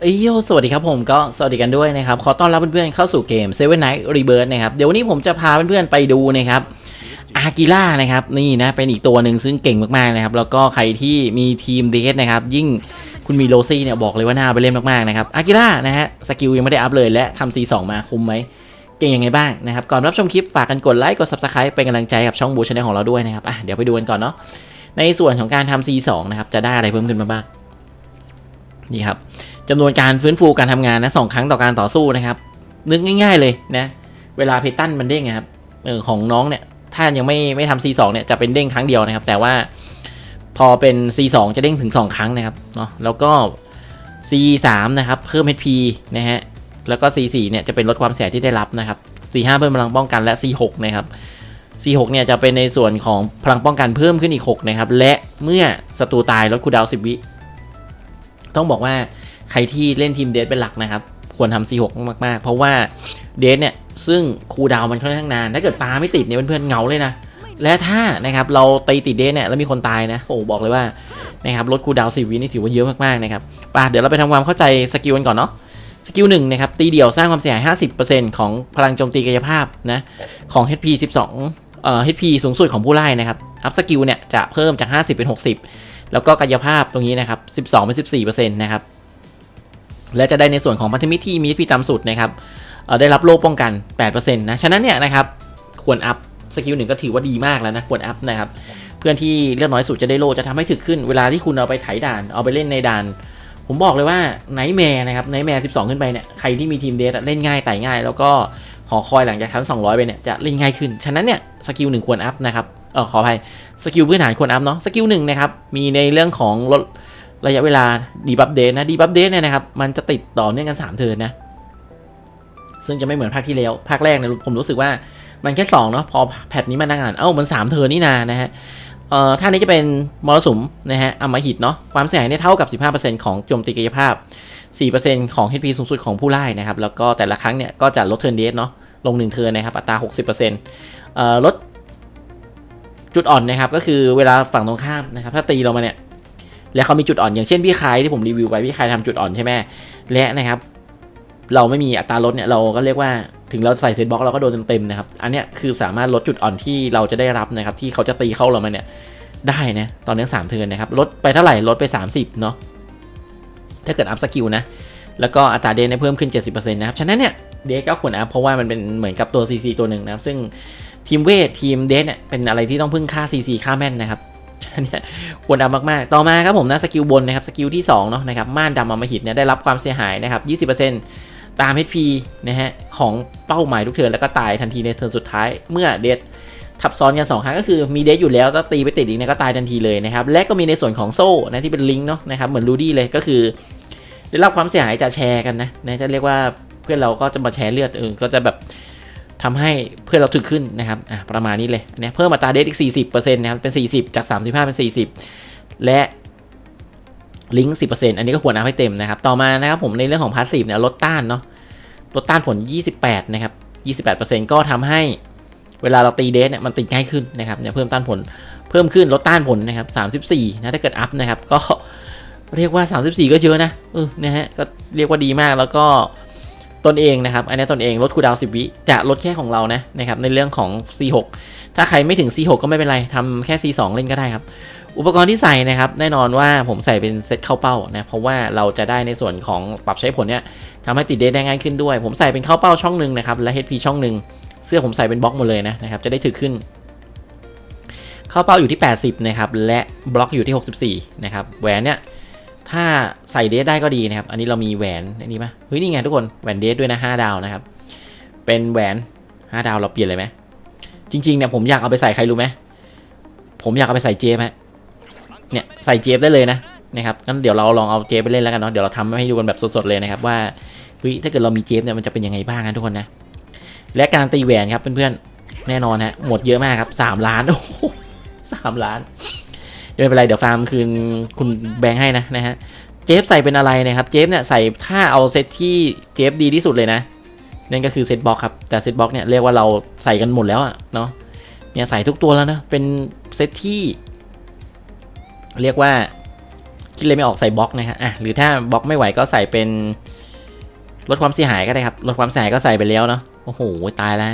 เอ้ยโยสวัสดีครับผมก็สวัสดีกันด้วยนะครับ ขอต้อนรับเพื่อนๆเข้าสู่เกม Seven Night Rebirth นะครับ เดี๋ยววันนี้ผมจะพาเพื่อนๆไปดูนะครับอากิล่านะครับนี่นะเป็นอีกตัวหนึ่งซึ่งเก่งมากๆนะครับ แล้วก็ใครที่มีทีมเดสนะครับ ยิ่งคุณมีโรซี่เนี่ยบอกเลยว่าน่าไปเล่นมากๆนะครับอากิล่านะฮะสกิลยังไม่ได้อัพเลยและทำ C2 มาคุมไหมเก่งยังไงบ้างนะครับ ก่อนรับชมคลิปฝากกันกดไลค์กด Subscribe เป็นกำลังใจกับช่องบูชแนลของเราด้วยนะครับอะเดี๋ยวไปดูกันก่อนเนาะในส่วนของการทำ C2 นะครับจะได้อะไรเพิ่มขึ้นมาบ้าง นี่ครับจำนวนการฟื้นฟูการทำงานนะสองครั้งต่อการต่อสู้นะครับ นึกง่าย ๆเลยนะ เวลาเพตันมันเด้งครับเออของน้องเนี่ย ถ้ายังไม่ไม่ทำ C2 เนี่ยจะเป็นเด้งครั้งเดียวนะครับ แต่ว่าพอเป็น C2 จะเด้งถึง 2 ครั้งนะครับเนาะแล้วก็ C3 นะครับเพิ่ม HP นะฮะแล้วก็ C4 เนี่ยจะเป็นลดความเสียที่ได้รับนะครับ C5 เพิ่มพลังป้องกันและ C6 นะครับ C6 เนี่ยจะเป็นในส่วนของพลังป้องกันเพิ่มขึ้นอีก 6 นะครับ และเมื่อศัตรูตายลดคูดาว 10 วิ ต้องบอกว่าใครที่เล่นทีมเดทเป็นหลักนะครับ ควรทำ C6 มากๆ เพราะว่าเดทเนี่ย ซึ่งคูดาวมันค่อนข้างนาน ถ้าเกิดปาไม่ติดเนี่ยเพื่อนๆเงาเลยนะ และถ้านะครับเราตีติดเดทเนี่ยแล้วมีคนตายนะโอ้บอกเลยว่านะครับลดคูดาวน์10วินี่ถือว่าเยอะมากๆนะครับป่ะเดี๋ยวเราไปทำความเข้าใจสกิลกันก่อนเนาะสกิลหนึ่งนะครับตีเดี่ยวสร้างความเสียหาย 50%ของพลังโจมตีกายภาพนะของ HP 12เอ่อ HP สูงสุดของผู้ไล่นะครับอัพสกิลเนี่ยจะเพิ่มจาก 50 เป็น 60 แล้วก็กายภาพตรงนี้นะครับ 12เป็น14%นะครับ และจะได้ในส่วนของพันธมิตรที่มี HP ต่ำสุดนะครับได้รับโล่ป้องกัน 8%นะ ฉะนั้นเนี่ยนะครับ ควรอัพสกิลหนึ่งก็ถือว่าดีมากแล้วนะ ควรอัพนะครับ เพื่อนที่เลือดน้อยสุดจะได้โล่จะทำให้ถึกขึ้น เวลาที่คุณเอาไปไถด่าน เอาไปเล่นในด่าน ผมบอกเลยว่าไนท์แมร์นะครับ ไนท์แมร์12 ขึ้นไปเนี่ย ใครที่มีทีมเดทเล่นง่ายไต่ง่าย แล้วก็หอคอยหลังจากชั้น 200 ไปเนี่ย จะเล่นง่ายขึ้น ฉะนั้นเนี่ย สกิลหนึ่งควรอัพนะครับ เออขออภัยสกิลพื้นฐานควรอัพเนาะสกิลหนึ่งนะครับมีในเรื่องของลดระยะเวลาดีบัฟเดทนะดีบัฟเดทเนี่ยนะครับมันจะติดต่อเนื่องกัน 3 เทิร์นนะ ซึ่งจะไม่เหมือนภาคที่แล้วภาคแรกเนี่ยผมรู้สึกว่ามันแค่2เนาะพอแพทนี้มานั่งอ่านเอ้ามัน 3 เทิร์นนี่นานะฮะเอ่อท่านี้จะเป็นมรสุมนะฮะอมหิตเนาะความเสียหายเนี่ยเท่ากับ 15%ของโจมตีกายภาพ 4%ของ HP สูงสุดของผู้ไล่นะครับแล้วก็แต่ละครั้งเนี่ยก็จะลดเทิร์นเดทเนาะลง 1 เทิร์นนะครับอัตรา 60%เอ่อลด จุดอ่อนนะครับก็คือเวลาฝั่งตรงข้ามนะครับถ้าตีเรามาเนี่ยแล้วเขามีจุดอ่อน อย่างเช่นพี่คายที่ผมรีวิวไปพี่คายทำจุดอ่อนใช่ไหมและนะครับ เราไม่มีอัตราลดเนี่ยเราก็เรียกว่าถึงเราใส่เซตบล็อกเราก็โดนเต็มๆนะครับ อันเนี้ยคือสามารถลดจุดอ่อนที่เราจะได้รับนะครับ ที่เขาจะตีเข้าเรามาเนี่ยได้นะตอนนี้สามเทินนะครับลดไปเท่าไหร่ลดไป 30เนาะถ้าเกิดอัพสกิลนะแล้วก็อัตราเดนเนี่ยเพิ่มขึ้น 70%นะครับฉะนั้นเนี่ยเดก็ควรอัพเพราะว่ามันเป็นเหมือนกับตัว CC ตัวหนึ่งนะครับ ซึ่งทีมเวททีมเดสเนี่ยเป็นอะไรที่ต้องพึ่งค่า CC ค่าแม่นนะครับฉะนั้นเนี่ยควรเอามากๆ ต่อมาครับผมนะสกิลบนนะครับสกิลที่2เนาะนะครับม่านดำอมหิตเนี่ยได้รับความเสียหายนะครับ20%ตาม HP นะฮะของเป้าหมายทุกเทิร์นแล้วก็ตายทันทีในเทิร์นสุดท้ายเมื่อเดสทับซ้อนกัน2ครั้งก็คือมีเดสอยู่แล้วก็ตีไปติดอีกเนี่ยก็ตายทันทีเลยนะครับและก็มีในส่วนของโซ่นะที่เป็นลิงก์เนาะนะครับเหมือนรูดี้เลยก็คือ ได้รับความเสียหายจะแชร์กันนะนะจะเรียกว่า พื่อนเราก็จะมาแชร์เลือดเออก็จะแบบทำให้เพื่อนเราถึกขึ้นนะครับอะประมาณนี้เลยอันเนี้ยเพิ่มอัตราเดทอีก 40%นะครับเป็น 40 จาก 35 เป็น 40 และลิงก์ 10%อันนี้ก็ควรเอาให้เต็มนะครับ ต่อมานะครับผมในเรื่องของพาสซีฟเนี่ยลดต้านเนาะลดต้านผล 28 นะครับ 28%ก็ทำให้เวลาเราตีเดทเนี่ยมันตีง่ายขึ้นนะครับเนี่ยเพิ่มต้านผลเพิ่มขึ้นลดต้านผลนะครับ 34 นะถ้าเกิดอัพนะครับก็เรียกว่า 34 ก็เยอะนะเออนะฮะก็เรียกว่าดีมากแล้วก็ นเองนะครับ อันนี้ตนเองลดคูดาวน์10วิจะลดแค่ของเรานะนะครับในเรื่องของ C6 ถ้าใครไม่ถึง C6 ก็ไม่เป็นไรทำแค่ C2 เล่นก็ได้ครับ อุปกรณ์ที่ใส่นะครับ แน่นอนว่าผมใส่เป็นเซตเข้าเป้านะเพราะว่าเราจะได้ในส่วนของปรับใช้ผลเนี่ยทำให้ติดเดทได้ง่ายขึ้นด้วย ผมใส่เป็นเข้าเป้าช่องหนึ่งนะครับและ HP ช่องหนึ่งเสื้อผมใส่เป็นบล็อกหมดเลยนะนะครับจะได้ถือขึ้นเข้าเป้าอยู่ที่ 80 นะครับ และบล็อกอยู่ที่ 64 นะครับ แหวนเนี่ย ถ้าใส่เดทได้ก็ดีนะครับ อันนี้เรามีแหวนอันนี้ปะเฮ้ยนี่ไงทุกคนแหวนเดทด้วยนะ5ดาวนะครับ เป็นแหวน 5 ดาวเราเปลี่ยนเลยไหมจริงๆเนี่ยผมอยากเอาไปใส่ใครรู้ไหมผมอยากเอาไปใส่เจฟฮะเนี่ยใส่เจฟได้เลยนะนะครับงั้นเดี๋ยวเราลองเอาเจฟไปเล่นแล้วกันเนาะเดี๋ยวเราทำให้ดูกันแบบสดๆเลยนะครับว่าเฮ้ยถ้าเกิดเรามีเจฟเนี่ยมันจะเป็นยังไงบ้างนะทุกคนนะและการตีแหวนครับเพื่อนๆแน่นอนฮะหมดเยอะมากครับ3ล้านโอ้โหสามล้าน ไม่เป็นไรเดี๋ยวฟาร์มคืนคุณแบงค์ให้นะนะฮะเจฟใส่เป็นอะไรนะครับเจฟเนี่ยใส่ถ้าเอาเซตที่เจฟดีที่สุดเลยนะนั่นก็คือเซตบ็อกครับแต่เซตบ็อกเนี่ยเรียกว่าเราใส่กันหมดแล้วอะเนาะเนี่ยใส่ทุกตัวแล้วนะเป็นเซตที่ เรียกว่าคิดเลยไม่ออกใส่บล็อกนะครับอะหรือถ้าบล็อกไม่ไหวก็ใส่เป็นลดความเสียหายก็ได้ครับลดความเสียหายก็ใส่ไปแล้วเนาะโอ้โหตายแล้ว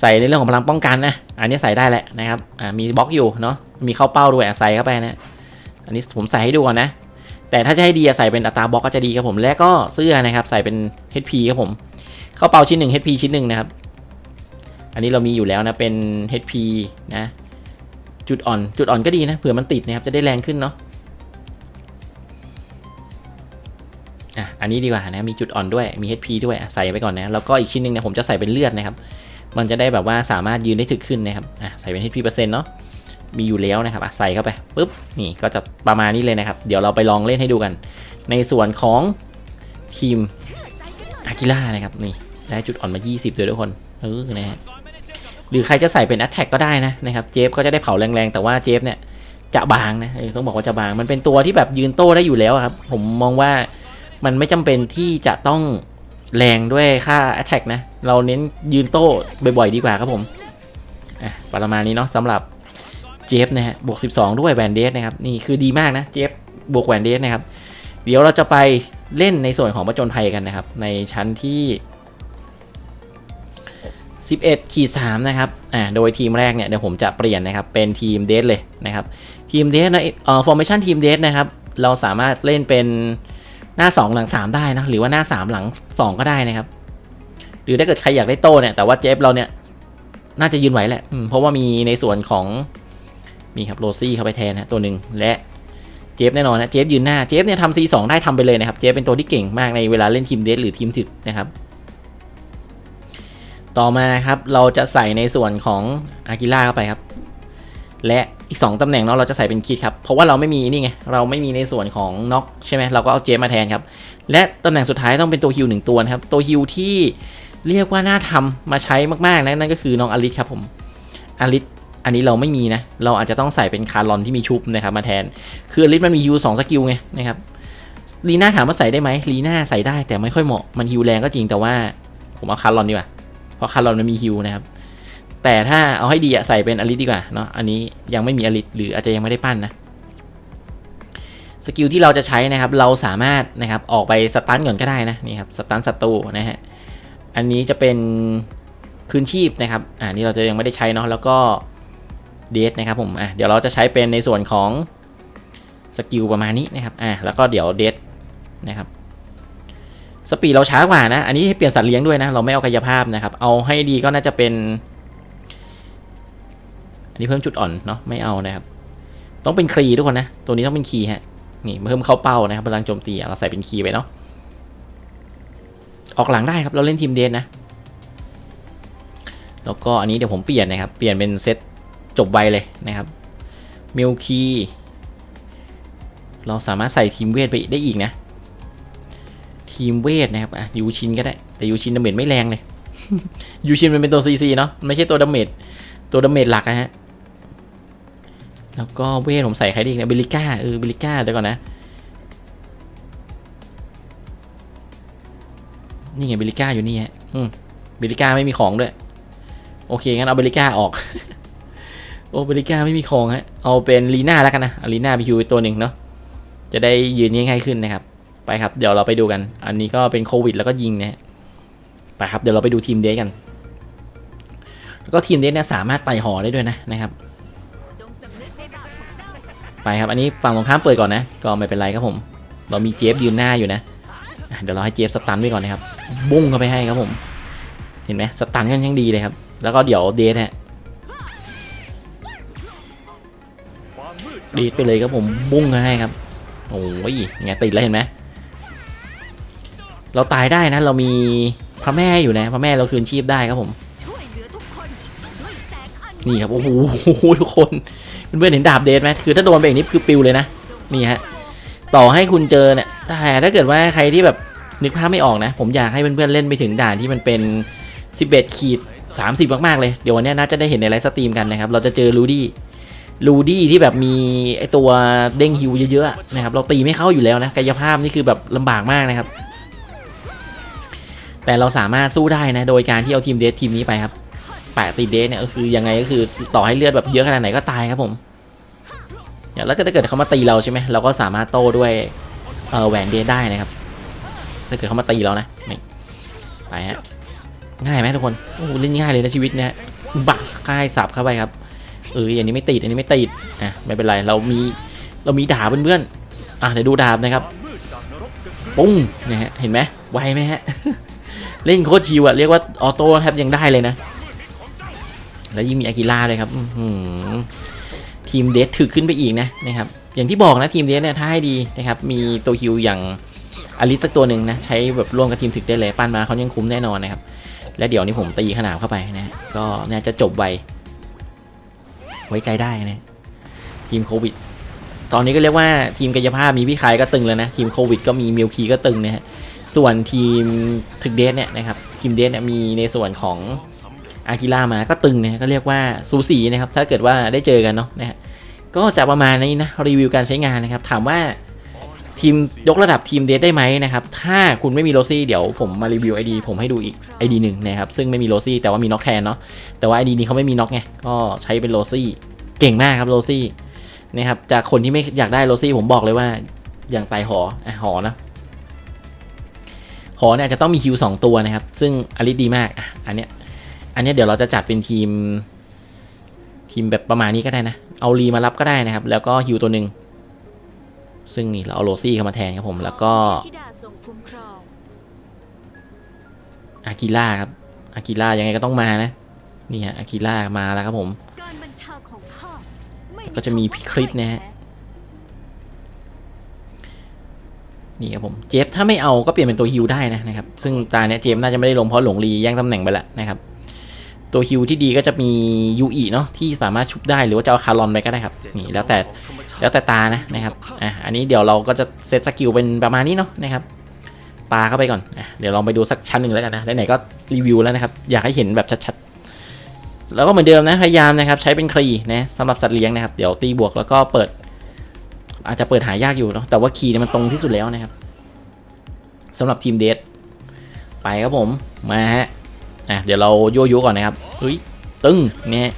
ใส่ในเรื่องของพลังป้องกันนะ อันนี้ใส่ได้แหละนะครับ อ่า มีบล็อกอยู่เนาะ มีเข้าเป้าด้วยใส่เข้าไปนะ อันนี้ผมใส่ให้ดูก่อนนะ แต่ถ้าจะให้ดีอะใส่เป็นอัตราบล็อกก็จะดีครับผม และก็เสื้อนะครับ ใส่เป็น HP ครับผม เข้าเป้าชิ้นหนึ่ง HP ชิ้นหนึ่งนะครับ อันนี้เรามีอยู่แล้วนะ เป็น HP นะ จุดอ่อน จุดอ่อนก็ดีนะ เผื่อมันติดนะครับ จะได้แรงขึ้นเนาะ อะ อันนี้ดีกว่านะ มีจุดอ่อนด้วย มี HP ด้วย ใส่ไปก่อนนะ แล้วก็อีกชิ้นหนึ่งเนี่ยผมจะใส่เป็นเลือดนะครับ มันจะได้แบบว่าสามารถยืนได้ถึกขึ้นนะครับอะใส่เป็น HP เปอร์เซ็นต์เนาะมีอยู่แล้วนะครับอะใส่เข้าไปปุ๊บนี่ก็จะประมาณนี้เลยนะครับ เดี๋ยวเราไปลองเล่นให้ดูกัน ในส่วนของทีมอากิล่านะครับนี่ได้จุดอ่อนมา 20เลยทุกคนเออนะฮะหรือใครจะใส่เป็น a t t a c k ก็ได้นะนะครับเจฟก็จะได้เผาแรงๆ แต่ว่าเจฟเนี่ยจะบางนะต้องบอกว่าจะบางมันเป็นตัวที่แบบยืนโต้ได้อยู่แล้วครับ ผมมองว่ามันไม่จำเป็นที่จะต้อง แรงด้วยค่า attack นะ เราเน้นยืนโต้บ่อยๆดีกว่าครับผมอะประมาณนี้เนาะสำหรับเจฟนะฮะบวก 12 ด้วยแวนเดสนะครับ นี่คือดีมากนะเจฟบวกแวนเดสนะครับ เดี๋ยวเราจะไปเล่นในส่วนของประจนภัยกันนะครับ ในชั้นที่ 11ขีด3นะครับอ่าโดยทีมแรกเนี่ยเดี๋ยวผมจะเปลี่ยนนะครับเป็นทีมเดสเลยนะครับทีมเดสนะเอ่อ formation ทีมเดสนะครับ เราสามารถเล่นเป็น หน้า 2 หลัง 3 ได้นะหรือว่าหน้า 3 หลัง 2 ก็ได้นะครับ หรือถ้าเกิดใครอยากได้โต้เนี่ยแต่ว่าเจฟเราเนี่ยน่าจะยืนไหวแหละอืมเพราะว่ามีในส่วนของนี่ครับโรซี่เข้าไปแทนนะตัวหนึ่งและเจฟแน่นอนนะเจฟยืนหน้าเจฟเนี่ยทำซีสองได้ทำไปเลยนะครับเจฟเป็นตัวที่เก่งมากในเวลาเล่นทีมเดสหรือทีมถึกนะครับ ต่อมาครับเราจะใส่ในส่วนของอากิล่าเข้าไปครับ และอีก 2ตำแหน่งเนาะเราจะใส่เป็นคิดครับ เพราะว่าเราไม่มีนี่ไง เราไม่มีในส่วนของน็อกใช่ไหมเราก็เอาเจมมาแทนครับ และตำแหน่งสุดท้ายต้องเป็นตัวฮิวหนึ่งตัวนะครับ ตัวฮิวที่เรียกว่าน่าทำมาใช้มากๆนะนั่นก็คือน้องอลิสครับผมอลิสอันนี้เราไม่มีนะ เราอาจจะต้องใส่เป็นคาร์ลอนที่มีชุบนะครับมาแทน คืออลิสมันมีฮิวสองสกิลไงนะครับลีน่าถามว่าใส่ได้ไหมลีน่าใส่ได้แต่ไม่ค่อยเหมาะมันฮิวแรงก็จริงแต่ว่า ผมเอาคาร์ลอนดีกว่าเพราะคาร์ลอนมันมีฮิวนะครับ แต่ถ้าเอาให้ดีอะใส่เป็นอลิสดีกว่าเนาะอันนี้ยังไม่มีอลิสหรืออาจจะยังไม่ได้ปั้นนะสกิลที่เราจะใช้นะครับ เราสามารถนะครับออกไปสตันก่อนก็ได้นะนี่ครับสตันศัตรูนะฮะอันนี้จะเป็นคืนชีพนะครับอ่านี่เราจะยังไม่ได้ใช้เนาะแล้วก็เดทนะครับผมอะเดี๋ยวเราจะใช้เป็นในส่วนของสกิลประมาณนี้นะครับอ่าแล้วก็เดี๋ยวเดทนะครับสปีดเราช้ากว่านะ อันนี้ให้เปลี่ยนสัตว์เลี้ยงด้วยนะ เราไม่เอากายภาพนะครับ เอาให้ดีก็น่าจะเป็น อันนี้เพิ่มจุดอ่อนเนาะไม่เอานะครับ ต้องเป็นครีทุกคนนะ ตัวนี้ต้องเป็นคีฮะนี่เพิ่มเข้าเป้านะครับพลังโจมตีเราใส่เป็นคีไปเนาะออกหลังได้ครับเราเล่นทีมเดนนะ แล้วก็อันนี้เดี๋ยวผมเปลี่ยนนะครับ เปลี่ยนเป็นเซตจบไวเลยนะครับมิลคีเราสามารถใส่ทีมเวทไปได้อีกนะ ทีมเวทนะครับอะยูชินก็ได้ แต่ยูชินดาเมจไม่แรงเลยยูชินมันเป็นตัวซีซีเนาะไม่ใช่ตัวดาเมจตัวดาเมจหลักนะฮะ แล้วก็เวทผมใส่ใครดีอีกนะเบลิก้าเออเบลิก้าเดี๋ยวก่อนนะ นี่ไงเบลิก้าอยู่นี่ฮะอืมเบลิก้าไม่มีของด้วย โอเคงั้นเอาเบลิก้าออก โอ้เบลิก้าไม่มีของฮะ เอาเป็นลีน่าแล้วกันนะลีน่าไปฮิวตัวหนึ่งเนาะ จะได้ยืนง่ายขึ้นนะครับ ไปครับ เดี๋ยวเราไปดูกัน อันนี้ก็เป็นโควิด แล้วก็ยิงนะฮะ ไปครับ เดี๋ยวเราไปดูทีมเดทกัน แล้วก็ทีมเดทเนี่ยสามารถไต่หอได้ด้วยนะนะครับ ไปครับ อันนี้ฝั่งตรงข้ามเปิดก่อนนะ ก็ไม่เป็นไรครับผม เรามีเจฟยืนหน้าอยู่นะ เดี๋ยวเราให้เจฟสตันไว้ก่อนนะครับ บุ้งเข้าไปให้ครับผม เห็นไหมสตันกันยังดีเลยครับ แล้วก็เดี๋ยวเดทฮะเดไปเลยครับผม บุ้งเข้าให้ครับ โอ้ยไงติดแล้วเห็นไหมเราตายได้นะ เรามีพระแม่อยู่นะ พระแม่เราคืนชีพได้ครับผม นี่ครับ โอ้โหทุกคน เพื่อนเห็นดาบเดทไหมคือถ้าโดนไปอย่างนี้คือปิวเลยนะนี่ฮะต่อให้คุณเจอเนี่ยแต่ถ้าเกิดว่าใครที่แบบนึกภาพไม่ออกนะ ผมอยากให้เพื่อนๆเล่นไปถึงด่านที่มันเป็น 11 ขีด 30 มากๆเลย เดี๋ยววันนี้น่าจะได้เห็นในไลฟ์สตรีมกันนะครับ เราจะเจอลูดี้ลูดี้ที่แบบมีไอตัวเด้งฮิวเยอะๆนะครับ เราตีไม่เข้าอยู่แล้วนะ กายภาพนี่คือแบบลำบากมากนะครับ แต่เราสามารถสู้ได้นะ โดยการที่เอาทีมเดททีมนี้ไปครับ แปะติดเดทเนี่ยก็คือยังไงก็คือต่อให้เลือดแบบเยอะขนาดไหนก็ตายครับผมแล้วก็ถ้าเกิดเขามาตีเราใช่ไหมเราก็สามารถโต้ด้วยเออแหวนเดทได้นะครับ ถ้าเกิดเขามาตีเรานะนี่ไปฮะง่ายไหมทุกคนโอ้เล่นง่ายเลยนะชีวิตเนี่ยบักค่ายสับเข้าไปครับเอออันนี้ไม่ติดอันนี้ไม่ติดอะไม่เป็นไรเรามีเรามีดาบเพื่อนๆอะเดี๋ยวดูดาบนะครับปุ้งนะฮะเห็นไหมไวไหมฮะเล่นโคตรชิวอะเรียกว่าออโต้แทบยังได้เลยนะ แล้วยิ่งมีอากิล่าเลยครับทีมเดทถึกขึ้นไปอีกนะนะครับอย่างที่บอกนะทีมเดทเนี่ยถ้าให้ดีนะครับมีตัวฮิวอย่างอลิสสักตัวหนึ่งนะใช้แบบร่วมกับทีมถึกได้เลยปั้นมาเขายังคุ้มแน่นอนนะครับ และเดี๋ยวนี้ผมตีขนาบเข้าไปนะก็น่าจะจบไวไว้ใจได้นะทีมโควิด ตอนนี้ก็เรียกว่าทีมกายภาพมีพี่คายก็ตึงแล้วนะทีมโควิดก็มีมิลคีก็ตึงนะฮะส่วนทีมถึกเดทเนี่ยนะครับทีมเดทเนี่ยมีในส่วนของ อากิล่ามาก็ตึงนะก็เรียกว่าสูสีนะครับ ถ้าเกิดว่าได้เจอกันเนาะนะฮะก็จะประมาณนี้นะรีวิวการใช้งานนะครับ ถามว่าทีมยกระดับทีมเดทได้ไหมนะครับ ถ้าคุณไม่มีโรซี่เดี๋ยวผมมารีวิวไอดีผมให้ดูอีกไอดีหนึ่งนะครับ ซึ่งไม่มีโรซี่แต่ว่ามีน็อกแทนเนาะแต่ว่าไอดีนี้เขาไม่มีน็อกไงก็ใช้เป็นโรซี่เก่งมากครับโรซี่นะครับจากคนที่ไม่อยากได้โรซี่ผมบอกเลยว่าอย่างไตหออะหอนะหอเนี่ยจะต้องมีฮิวสองตัวนะครับ ซึ่งอลิสดีมากอะอันเนี้ย อันนี้เดี๋ยวเราจะจัดเป็นทีม ทีมแบบประมาณนี้ก็ได้นะ เอารีมารับก็ได้นะครับ แล้วก็ฮิวตัวหนึ่งซึ่งนี่เราเอาโรซี่เข้ามาแทนครับผม แล้วก็ธิดาทรงคุ้มครองอากิล่าครับอากิล่ายังไงก็ต้องมานะนี่ฮะอากิล่ามาแล้วครับผมก็จะมีพี่คริสนะฮะนี่ครับผมเจฟถ้าไม่เอาก็เปลี่ยนเป็นตัวฮิวได้นะนะครับซึ่งตาเนี้ยเจฟน่าจะไม่ได้ลงเพราะหลงลีแย่งตำแหน่งไปแล้วนะครับ ตัวฮิวที่ดีก็จะมียูอีเนาะที่สามารถชุบได้หรือว่าจะเอาคารอนไปก็ได้ครับนี่แล้วแต่แล้วแต่ตานะนะครับอะอันนี้เดี๋ยวเราก็จะเซตสกิลเป็นประมาณนี้เนาะนะครับปาเข้าไปก่อนอะเดี๋ยวลองไปดูสักชั้นหนึ่งแล้วกันนะไหนๆก็รีวิวแล้วนะครับอยากให้เห็นแบบชัดๆแล้วก็เหมือนเดิมนะพยายามนะครับใช้เป็นครีนะสำหรับสัตว์เลี้ยงนะครับเดี๋ยวตีบวกแล้วก็เปิด อาจจะเปิดหายากอยู่เนาะแต่ว่าคีย์เนี่ยมันตรงที่สุดแล้วนะครับสำหรับทีมเดทไปครับผมมาฮะ่ะเดี๋ยวเราโยโย่ก่อนนะครับเฮ้ยตึ้งเนี่ย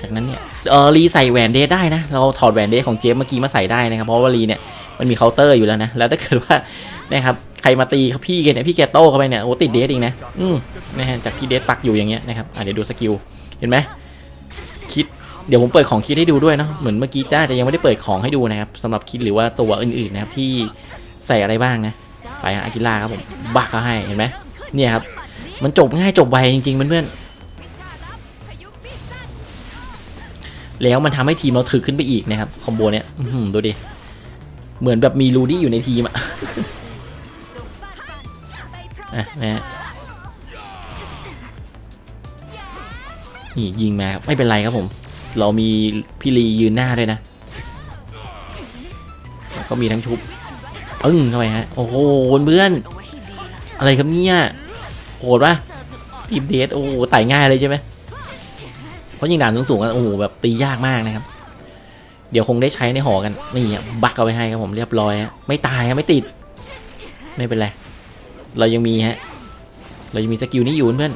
จากนั้นเนี่ยเออรีใส่แหวนเดทได้นะ เราถอดแหวนเดทของเจฟเมื่อกี้มาใส่ได้นะครับ เพราะว่ารีเนี่ยมันมีเคาน์เตอร์อยู่แล้วนะ แล้วถ้าเกิดว่านะครับใครมาตีเขาพี่แกเนี่ยพี่แกโต้เข้าไปเนี่ยโอ้ติดเดทเองนะอืมนะฮะจากที่เดทปักอยู่อย่างเงี้ยนะครับอะเดี๋ยวดูสกิลเห็นไหมคิดเดี๋ยวผมเปิดของคิดให้ดูด้วยเนาะเหมือนเมื่อกี้จ้าจะยังไม่ได้เปิดของให้ดูนะครับสำหรับคิดหรือว่าตัวอื่นๆนะครับที่ใส่อะไรบ้างนะไปฮะอากิล่าครับผมบักเขาให้เห็นไหมเนี่ยครับ มันจบง่ายจบไวจริงๆเพื่อนๆแล้วมันทำให้ทีมเราถึกขึ้นไปอีกนะครับคอมโบเนี้ยอื้อหือดูดิ เหมือนแบบมีรูดี้อยู่ในทีมอะอะนะฮะนี่ยิงมาครับไม่เป็นไรครับผม เรามีพี่ลียืนหน้าด้วยนะแล้วก็มีทั้งชุบปึ้งเข้าไปฮะโอ้โหเพื่อนเอาไว้ให้ดีล่ะอะไรครับเนี่ย โหดปะทีมเดสโอ้โหไต่ง่ายเลยใช่ไหมเพราะยิงด่านสูงๆกันโอ้โหแบบตียากมากนะครับ เดี๋ยวคงได้ใช้ในหอกันนี่อะบักเอาไปให้ครับผมเรียบร้อยฮะไม่ตายฮะไม่ติด ไม่เป็นไรเรายังมีฮะเรายังมีสกิลนี้อยู่เพื่อน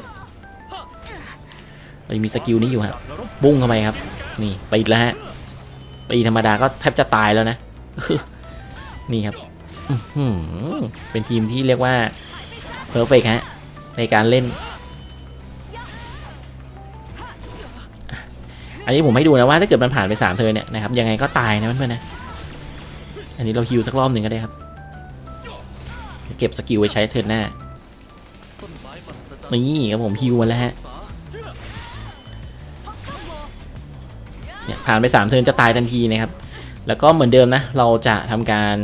เรายังมีสกิลนี้อยู่ฮะบุ้งเข้าไปครับ นี่ติดแล้วฮะตีธรรมดาก็แทบจะตายแล้วนะนี่ครับเป็นทีมที่เรียกว่าเพอร์เฟกฮะ ในการเล่น อันนี้ผมให้ดูนะว่าถ้าเกิดมันผ่านไปสามเทินเนี่ยนะครับยังไงก็ตายนะเพื่อนๆนะ อันนี้เราฮิวสักรอบหนึ่งก็ได้ครับ เก็บสกิลไว้ใช้เทิร์นหน้า นี่ครับผมฮิวมาแล้วฮะเนี่ยผ่านไปสามเทิร์นจะตายทันทีนะครับ แล้วก็เหมือนเดิมนะ เราจะทำการ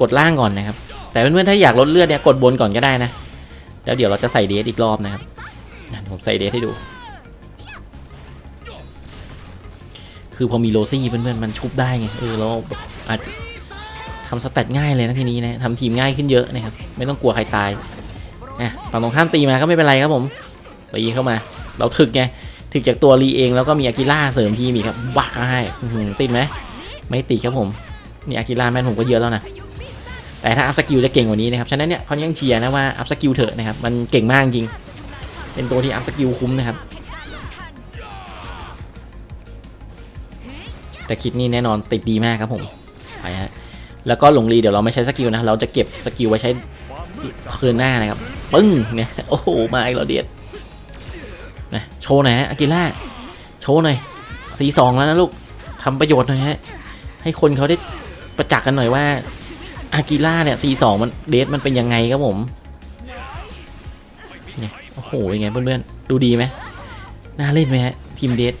กดล่างก่อนนะครับ แต่เพื่อนๆถ้าอยากลดเลือดเนี่ยกดบนก่อนก็ได้นะ แล้วเดี๋ยวเราจะใส่เดสอีกรอบนะครับผมใส่เดสให้ดู คือพอมีโรซี่เพื่อนๆมันชุบได้ไงเออเราอาจทำสเตตง่ายเลยนะทีนี้นะทำทีมง่ายขึ้นเยอะนะครับไม่ต้องกลัวใครตายอะฝั่งตรงข้ามตีมาก็ไม่เป็นไรครับผมตีเข้ามา เราถึกไงถึกจากตัวรีเองแล้วก็มีอากิล่าเสริมทีมอีกครับบักให้ติดไหมไม่ติดครับผมนี่อากิล่าแมนผมก็เยอะแล้วนะ แต่ถ้าอัพสกิลจะเก่งกว่านี้นะครับ ฉะนั้นเนี่ยเขายังเชียร์นะว่าอัพสกิลเถอะนะครับ มันเก่งมากจริง เป็นตัวที่อัพสกิลคุ้มนะครับ แต่คิดนี่แน่นอนติดดีมากครับผม ไปฮะ แล้วก็หลงรีเดี๋ยวเราไม่ใช้สกิลนะ เราจะเก็บสกิลไว้ใช้คืนหน้านะครับ ปึ้ง เนี่ย โอ้โห มาอีกแล้วเดียดนะ โชว์หน่อยฮะ อากิล่า โชว์หน่อยสีสองแล้วนะลูกทำประโยชน์หน่อยฮะ ให้คนเขาได้ประจักษ์กันหน่อยว่า อากิล่าเนี่ยซีสองมันเดทมันเป็นยังไงครับผมเนี่ยโอ้โหยังไงเพื่อนๆ ดูดีไหมน่าเล่นไหมฮะทีมเดท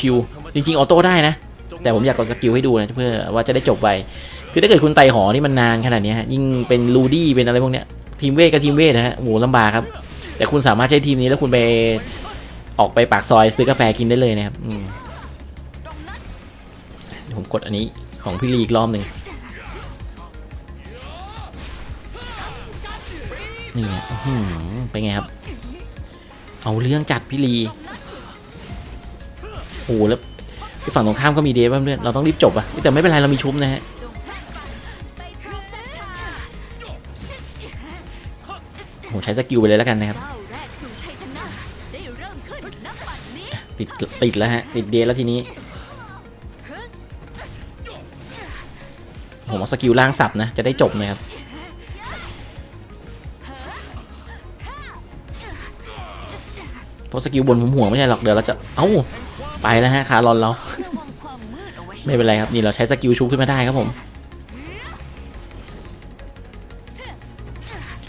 ชิวๆ จริงๆ ออโต้ได้นะ แต่ผมอยากกดสกิลให้ดูนะเพื่อว่าจะได้จบไป คือถ้าเกิดคุณไต่หอนี่มันนานขนาดนี้ยฮะยิ่งเป็นลูดี้เป็นอะไรพวกเนี้ยทีมเวทกับทีมเวทนะฮะโหลำบากครับ แต่คุณสามารถใช้ทีมนี้แล้วคุณไปออกไปปากซอยซื้อกาแฟกินได้เลยนะครับผมกดอันนี้ของพี่ลีอีกรอบหนึ่ง นี่ไงอื้อหือเป็นไงครับ เอาเรื่องจัดพี่ลีโอ้โหแล้วที่ฝั่งตรงข้ามก็มีเดฟเพื่อนเราต้องรีบจบอะแต่ไม่เป็นไรเรามีชุบนะฮะไปพร้อมเส้นทางผมใช้สกิลไปเลยแล้วกันนะครับปิดนี้ติดติดแล้วฮะติดเดทแล้วทีนี้ผมเอาสกิลล่างสับนะ จะได้จบนะครับ สกิลบนผมห่วงไม่ใช่หรอกเดี๋ยวเราจะเอ้าไปแล้วฮะคารอนเรา ไม่เป็นไรครับนี่เราใช้สกิลชุบขึ้นมาได้ครับผม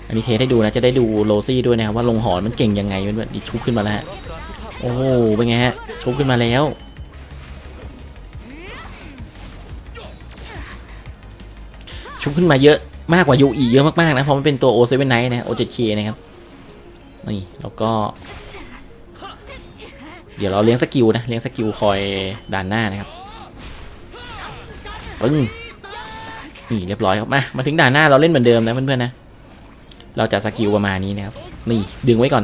อันนี้เทสให้ดูนะจะได้ดูโรซี่ด้วยนะครับว่าลงหอนมันเก่งยังไงเพื่อนๆนี่ชุบขึ้นมาแล้วฮะโอ้โหเป็นไงฮะชุบขึ้นมาแล้วชุบขึ้นมาเยอะมากกว่ายูอีเยอะมากๆนะเพราะมันเป็นตัว O7 Night นะ O7K นะครับนี่แล้วก็ เดี๋ยวเราเลี้ยงสกิลนะ เลี้ยงสกิลคอยด่านหน้านะครับปึ้งนี่เรียบร้อยครับ มา มาถึงด่านหน้าเราเล่นเหมือนเดิมนะเพื่อนๆนะ เราจะสกิลประมาณนี้นะครับ นี่ดึงไว้ก่อน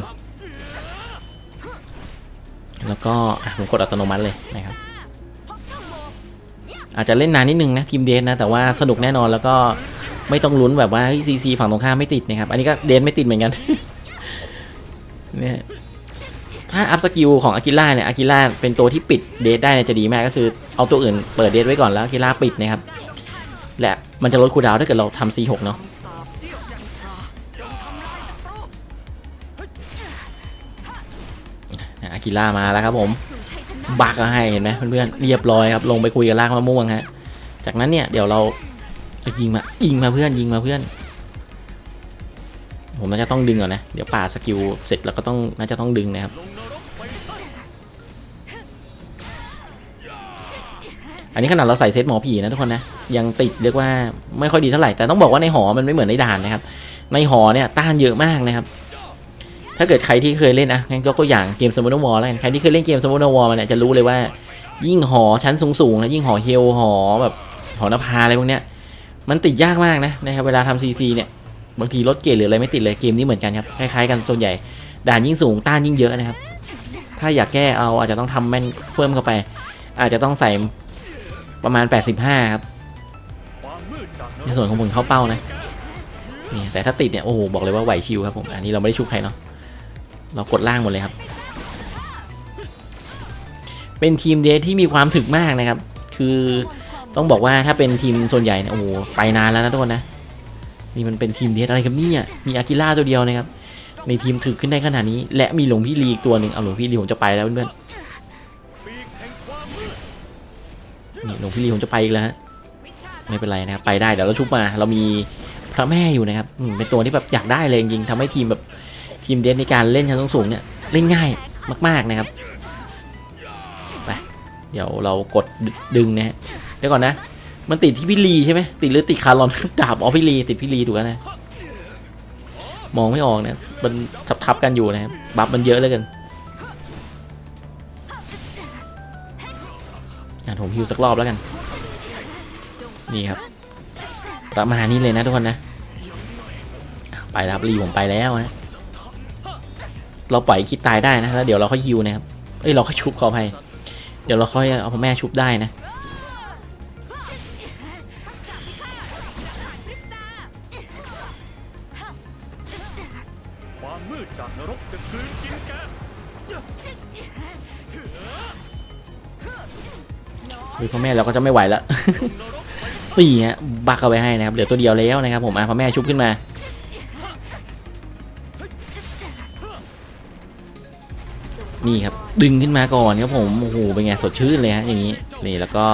แล้วก็ผมกดอัตโนมัติเลยนะครับ อาจจะเล่นนานนิดนึงนะทีมเดนนะ แต่ว่าสนุกแน่นอนแล้วก็ไม่ต้องลุ้นแบบว่าซีซีฝั่งตรงข้ามไม่ติดนะครับ อันนี้ก็เดนไม่ติดเหมือนกัน เนี่ย ถ้าอัพสกิลของอากิล่าเนี่ยอากิล่าเป็นตัวที่ปิดเดทได้เนี่ยจะดีมากก็คือเอาตัวอื่นเปิดเดทไว้ก่อนแล้วอากิล่าปิดนะครับ และมันจะลดคูดาวถ้าเกิดเราทำ C6 เนาะอะอากิล่ามาแล้วครับผมบักให้เห็นไหมเพื่อนๆเรียบร้อยครับลงไปคุยกับลากมะม่วงฮะจากนั้นเนี่ยเดี๋ยวเรายิงมายิงมาเพื่อนยิงมาเพื่อน ผมน่าจะต้องดึงก่อนนะ เดี๋ยวป่าสกิลเสร็จแล้วก็ต้องน่าจะต้องดึงนะครับ อันนี้ขนาดเราใส่เซตหมอผีนะทุกคนนะยังติดเรียกว่าไม่ค่อยดีเท่าไหร่แต่ต้องบอกว่าในหอมันไม่เหมือนในด่านนะครับ ในหอเนี่ยต้านเยอะมากนะครับ ถ้าเกิดใครที่เคยเล่นนะงั้นยกตัวอย่างเกมสมุนวอลแล้วกันใครที่เคยเล่นเกมสมุนวอลมาเนี่ยจะรู้เลยว่า ยิ่งหอชั้นสูงๆนะยิ่งหอเฮลหอแบบหอนภาอะไรพวกเนี้ยมันติดยากมากนะนะครับเวลาทำซีซีเนี่ยบางทีลดเกรดหรืออะไรไม่ติดเลยเกมนี้เหมือนกันครับคล้ายๆกันส่วนใหญ่ด่านยิ่งสูงต้านยิ่งเยอะนะครับ ถ้าอยากแก้เอาอาจจะต้องทำแม่นเพิ่มเข้าไป อาจจะต้องใส่ ประมาณ 85 ครับ ในส่วนของผลเข้าเป้านะนี่แต่ถ้าติดเนี่ย โอ้โห บอกเลยว่าไหวชิวครับผม อันนี้เราไม่ได้ชุบใครเนาะเรากดล่างหมดเลยครับ เป็นทีมเดทที่มีความถึกมากนะครับ คือต้องบอกว่าถ้าเป็นทีมส่วนใหญ่เนี่ยโอ้โหไปนานแล้วนะทุกคนนะนี่มันเป็นทีมเดทอะไรครับเนี่ยมีอากิล่าตัวเดียวนะครับในทีมถึกขึ้นได้ขนาดนี้ และมีหลวงพี่ลีอีกตัวหนึ่งเอาหลวงพี่ลีผมจะไปแล้วเพื่อนๆ นี่หลวงพี่ลีผมจะไปอีกแล้วฮะไม่เป็นไรนะครับไปได้เดี๋ยวเราชุบมา เรามีพระแม่อยู่นะครับเป็นตัวที่แบบอยากได้เลยจริงๆทำให้ทีมแบบทีมเดนในการเล่นชั้นสูงเนี่ยเล่นง่ายมาก ๆนะครับไปเดี๋ยวเรากดดึงนะฮะเดี๋ยวก่อนนะ มันติดที่พี่ลีใช่ไหมติดหรือติดคาร์ลอนดาบอ๋อพี่ลีติดพี่ลีถูกแล้วนะมองไม่ออกนะมันทับๆกันอยู่นะครับบัฟมันเยอะเลยกัน ผมฮิวสักรอบแล้วกัน นี่ครับประมาณนี้เลยนะทุกคนนะ ไปแล้วครับรีผมไปแล้วนะ เราปล่อยคิดตายได้นะแล้วเดี๋ยวเราค่อยฮิวนะครับ เอ้ยเราค่อยชุบเขาไปเดี๋ยวเราค่อยเอาพ่อแม่ชุบได้นะความมืดจากนรกจะกลืนกินแก เฮ้ยพ่อแม่เราก็จะไม่ไหวแล้วตีฮะบักเอาไว้ให้นะครับเหลือตัวเดียวแล้วนะครับผมอะพ่อแม่ชุบขึ้นมานี่ครับดึงขึ้นมาก่อนครับผมโอ้โหเป็นไงสดชื่นเลยฮะอย่างนี้นี่แล้วก็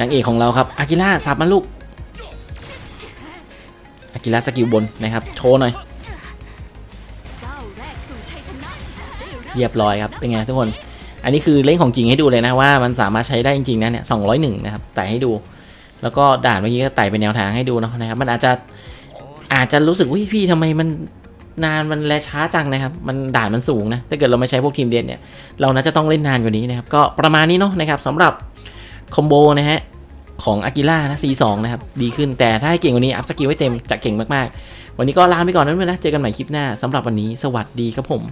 นางเอกของเราครับอากิล่าสับมันลูกอากิล่าสกิลบนนะครับโชว์หน่อยเรียบร้อยครับเป็นไงทุกคน อันนี้คือเล่นของจริงให้ดูเลยนะว่ามันสามารถใช้ได้จริงๆนะเนี่ยสองร้อยหนึ่งนะครับไต่ให้ดู แล้วก็ด่านเมื่อกี้ก็ไต่เป็นแนวทางให้ดูเนาะนะครับมันอาจจะอาจจะรู้สึกว่าพี่ทำไมมันนานมันแลช้าจังนะครับ มันด่านมันสูงนะ ถ้าเกิดเราไม่ใช้พวกทีมเด่นเนี่ย เราน่าจะต้องเล่นนานกว่านี้นะครับ ก็ประมาณนี้เนาะนะครับสำหรับคอมโบนะฮะของอากิล่านะ C2 นะครับ ดีขึ้นแต่ถ้าให้เก่งกว่านี้ อัพสกิลให้เต็มจะเก่งมาก ๆ วันนี้ก็ลาไปก่อนนั้นเลยนะ เจอกันใหม่คลิปหน้าสำหรับวันนี้สวัสดีครับผม